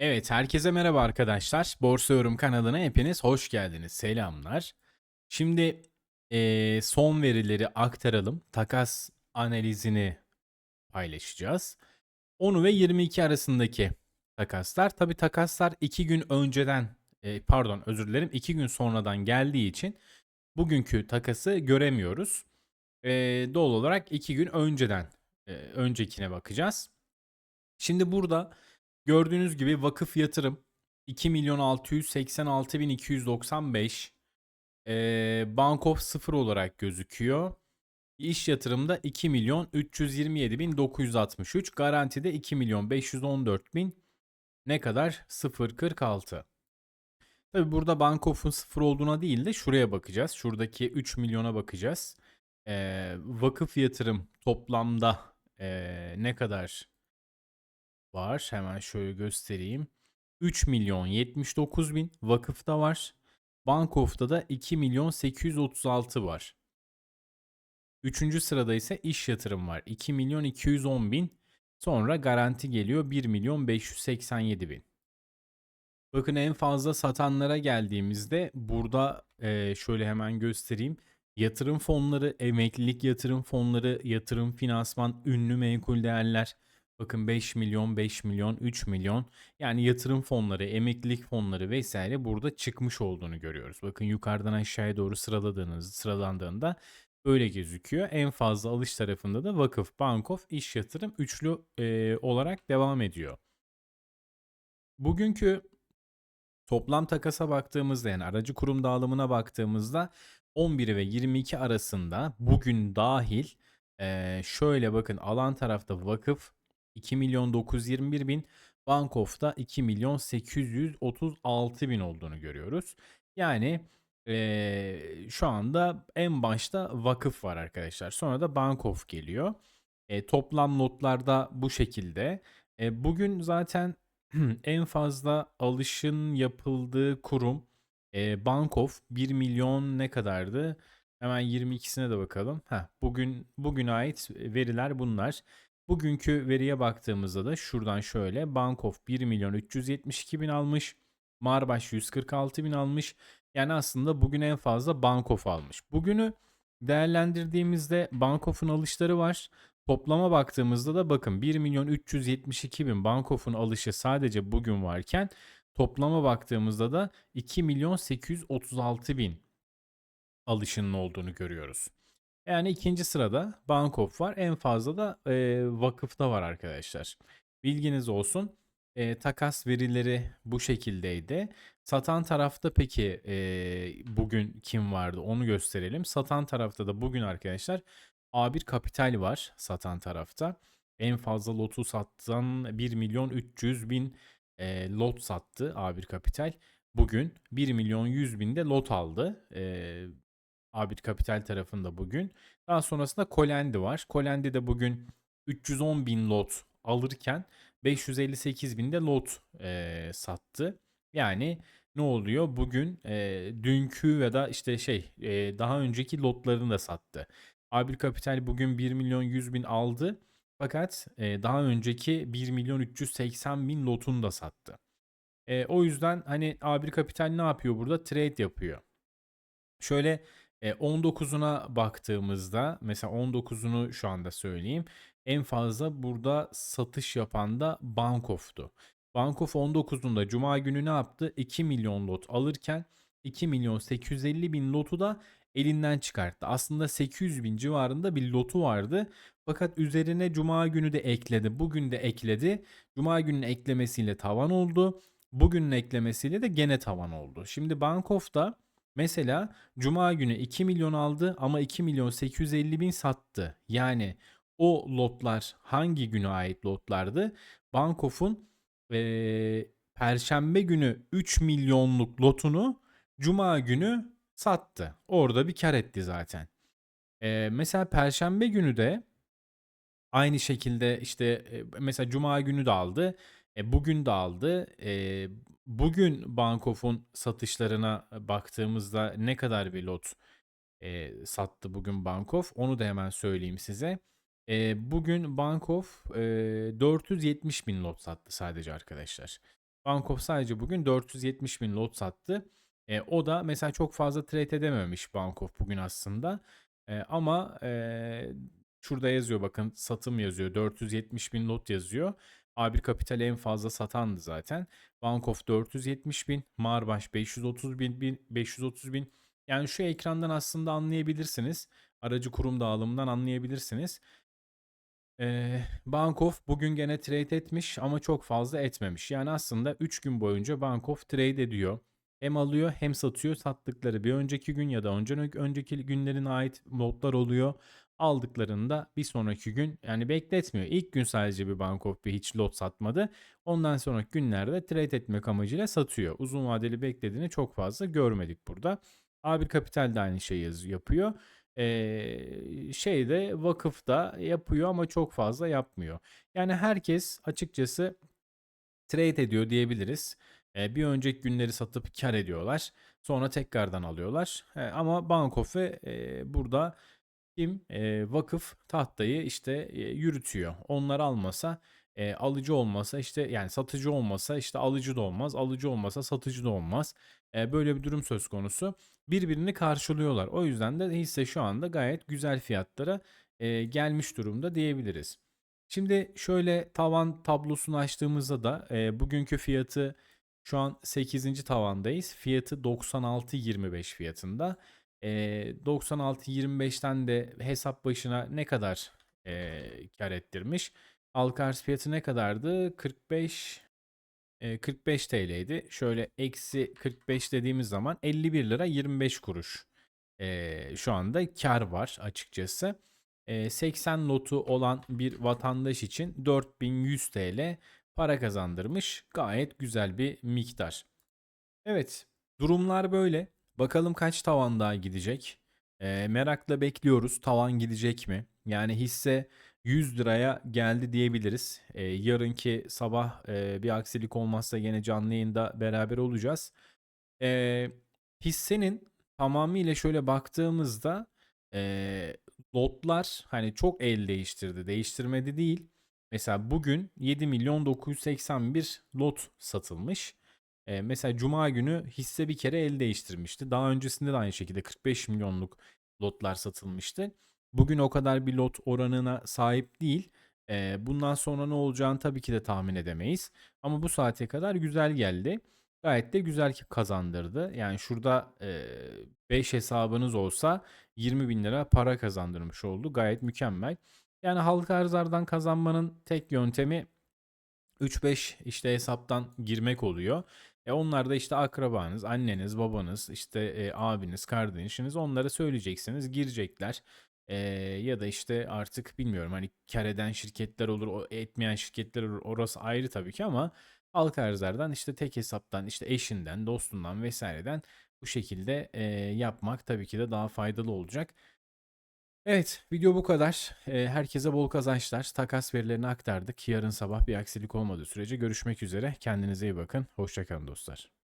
Evet, herkese merhaba arkadaşlar. Borsa Yorum kanalına hepiniz hoş geldiniz. Selamlar. Şimdi eee, son verileri aktaralım. Takas analizini paylaşacağız. 10'u ve 22 arasındaki takaslar. Tabi takaslar 2 gün önceden, e, pardon özür dilerim 2 gün sonradan geldiği için bugünkü takası göremiyoruz. Eee doğal olarak 2 gün önceden, e, öncekine bakacağız. Şimdi burada gördüğünüz gibi vakıf yatırım 2 milyon 686 bin 295 ee, Bankof 0 olarak gözüküyor. İş yatırımda 2 milyon 327 bin 963 garantide 2 milyon 514 bin ne kadar 0.46. Tabi burada Bankof'un 0 olduğuna değil de şuraya bakacağız. Şuradaki 3 milyona bakacağız. Ee, vakıf yatırım toplamda ee, ne kadar var. Hemen şöyle göstereyim. 3 milyon 79 bin vakıfta var. Bankof'ta da 2 milyon 836 var. Üçüncü sırada ise iş yatırım var. 2 milyon 210 bin. Sonra garanti geliyor 1 milyon 587 bin. Bakın en fazla satanlara geldiğimizde burada şöyle hemen göstereyim. Yatırım fonları, emeklilik yatırım fonları, yatırım finansman, ünlü menkul değerler, Bakın 5 milyon, 5 milyon, 3 milyon yani yatırım fonları, emeklilik fonları vesaire burada çıkmış olduğunu görüyoruz. Bakın yukarıdan aşağıya doğru sıraladığınız, sıralandığında öyle gözüküyor. En fazla alış tarafında da vakıf, bankof, iş yatırım üçlü e, olarak devam ediyor. Bugünkü toplam takasa baktığımızda yani aracı kurum dağılımına baktığımızda 11 ve 22 arasında bugün dahil e, şöyle bakın alan tarafta vakıf 2 milyon 921 bin. Bank of'ta 2 milyon 836 bin olduğunu görüyoruz. Yani ee, şu anda en başta vakıf var arkadaşlar. Sonra da Bank of geliyor. E, toplam notlarda bu şekilde. E, bugün zaten en fazla alışın yapıldığı kurum e, Bank of 1 milyon ne kadardı? Hemen 22'sine de bakalım. Heh, bugün bugün ait veriler bunlar. Bugünkü veriye baktığımızda da şuradan şöyle Bankof 1 milyon 372 bin almış. Marbaş 146 bin almış. Yani aslında bugün en fazla Bankof almış. Bugünü değerlendirdiğimizde Bankof'un alışları var. Toplama baktığımızda da bakın 1 milyon 372 bin Bankof'un alışı sadece bugün varken toplama baktığımızda da 2 milyon 836 bin alışının olduğunu görüyoruz. Yani ikinci sırada Bankof var. En fazla da e, vakıfta var arkadaşlar. Bilginiz olsun. E, takas verileri bu şekildeydi. Satan tarafta peki e, bugün kim vardı onu gösterelim. Satan tarafta da bugün arkadaşlar A1 Kapital var satan tarafta. En fazla lotu sattan 1 milyon 300 bin e, lot sattı A1 Kapital. Bugün 1 milyon 100 bin de lot aldı. E, A1 Kapital tarafında bugün. Daha sonrasında Kolendi var. Kolendi de bugün 310 bin lot alırken 558 binde lot e, sattı. Yani ne oluyor? Bugün e, dünkü ya da işte şey e, daha önceki lotlarını da sattı. A1 Kapital bugün 1 milyon 100 bin aldı. Fakat e, daha önceki 1 milyon 380 bin lotunu da sattı. E, o yüzden hani A1 Kapital ne yapıyor burada? Trade yapıyor. Şöyle 19'una e, baktığımızda mesela 19'unu şu anda söyleyeyim. En fazla burada satış yapan da Bankof'tu. Bankof 19'unda Cuma günü ne yaptı? 2 milyon lot alırken 2 milyon 850 bin lotu da elinden çıkarttı. Aslında 800 bin civarında bir lotu vardı. Fakat üzerine Cuma günü de ekledi. Bugün de ekledi. Cuma günün eklemesiyle tavan oldu. Bugünün eklemesiyle de gene tavan oldu. Şimdi Bankof da Mesela Cuma günü 2 milyon aldı ama 2 milyon 850 bin sattı. Yani o lotlar hangi güne ait lotlardı? Bankof'un e, Perşembe günü 3 milyonluk lotunu Cuma günü sattı. Orada bir kar etti zaten. E, mesela Perşembe günü de aynı şekilde işte e, mesela Cuma günü de aldı. E, bugün de aldı. E, bugün Bankof'un satışlarına baktığımızda ne kadar bir lot e, sattı bugün Bankof onu da hemen söyleyeyim size. E, bugün Bankof e, 470 bin lot sattı sadece arkadaşlar. Bankof sadece bugün 470 bin lot sattı. E, o da mesela çok fazla trade edememiş Bankof bugün aslında. E, ama e, şurada yazıyor bakın satım yazıyor. 470 bin lot yazıyor. A1 Kapital en fazla satandı zaten. Bankof 470 bin, Marbaş 530 bin, bin 530 bin. Yani şu ekrandan aslında anlayabilirsiniz. Aracı kurum dağılımından anlayabilirsiniz. Ee, Bankof bugün gene trade etmiş ama çok fazla etmemiş. Yani aslında 3 gün boyunca Bankof trade ediyor. Hem alıyor hem satıyor. Sattıkları bir önceki gün ya da önce önceki günlerine ait lotlar oluyor. Aldıklarında bir sonraki gün yani bekletmiyor. İlk gün sadece bir Bankof bir hiç lot satmadı. Ondan sonraki günlerde trade etmek amacıyla satıyor. Uzun vadeli beklediğini çok fazla görmedik burada. A1 Kapital de aynı şeyi yapıyor. Ee, şeyde vakıf da yapıyor ama çok fazla yapmıyor. Yani herkes açıkçası trade ediyor diyebiliriz. Ee, bir önceki günleri satıp kar ediyorlar. Sonra tekrardan alıyorlar. Ee, ama Bankofe e, burada kim e, vakıf tahtayı işte e, yürütüyor. Onlar almasa e, alıcı olmasa işte yani satıcı olmasa işte alıcı da olmaz. Alıcı olmasa satıcı da olmaz. E, böyle bir durum söz konusu. Birbirini karşılıyorlar. O yüzden de hisse şu anda gayet güzel fiyatlara e, gelmiş durumda diyebiliriz. Şimdi şöyle tavan tablosunu açtığımızda da e, bugünkü fiyatı şu an 8. tavandayız. Fiyatı 96.25 fiyatında. E, 96.25'ten de hesap başına ne kadar e, kar ettirmiş? Halka arz fiyatı ne kadardı? 45 e, 45 TL'ydi. Şöyle eksi 45 dediğimiz zaman 51 lira 25 kuruş. E, şu anda kar var açıkçası. E, 80 notu olan bir vatandaş için 4100 TL para kazandırmış. Gayet güzel bir miktar. Evet durumlar böyle. Bakalım kaç tavan daha gidecek. E, merakla bekliyoruz. Tavan gidecek mi? Yani hisse 100 liraya geldi diyebiliriz. E, yarınki sabah e, bir aksilik olmazsa yine canlı yayında beraber olacağız. E, hissenin tamamıyla şöyle baktığımızda e, lotlar hani çok el değiştirdi. Değiştirmedi değil. Mesela bugün 7 milyon 981 lot satılmış. E, mesela Cuma günü hisse bir kere el değiştirmişti. Daha öncesinde de aynı şekilde 45 milyonluk lotlar satılmıştı. Bugün o kadar bir lot oranına sahip değil. E, bundan sonra ne olacağını tabii ki de tahmin edemeyiz. Ama bu saate kadar güzel geldi. Gayet de güzel ki kazandırdı. Yani şurada 5 hesabınız olsa 20 bin lira para kazandırmış oldu. Gayet mükemmel. Yani halka arzlardan kazanmanın tek yöntemi 3-5 işte hesaptan girmek oluyor. E onlar da işte akrabanız, anneniz, babanız, işte e, abiniz, kardeşiniz onlara söyleyeceksiniz, girecekler. E, ya da işte artık bilmiyorum hani kar eden şirketler olur, etmeyen şirketler olur. Orası ayrı tabii ki ama halka arzlardan işte tek hesaptan, işte eşinden, dostundan vesaireden bu şekilde e, yapmak tabii ki de daha faydalı olacak. Evet, video bu kadar. Ee, Herkese bol kazançlar. Takas verilerini aktardık. Yarın sabah bir aksilik olmadığı sürece görüşmek üzere. Kendinize iyi bakın. Hoşçakalın dostlar.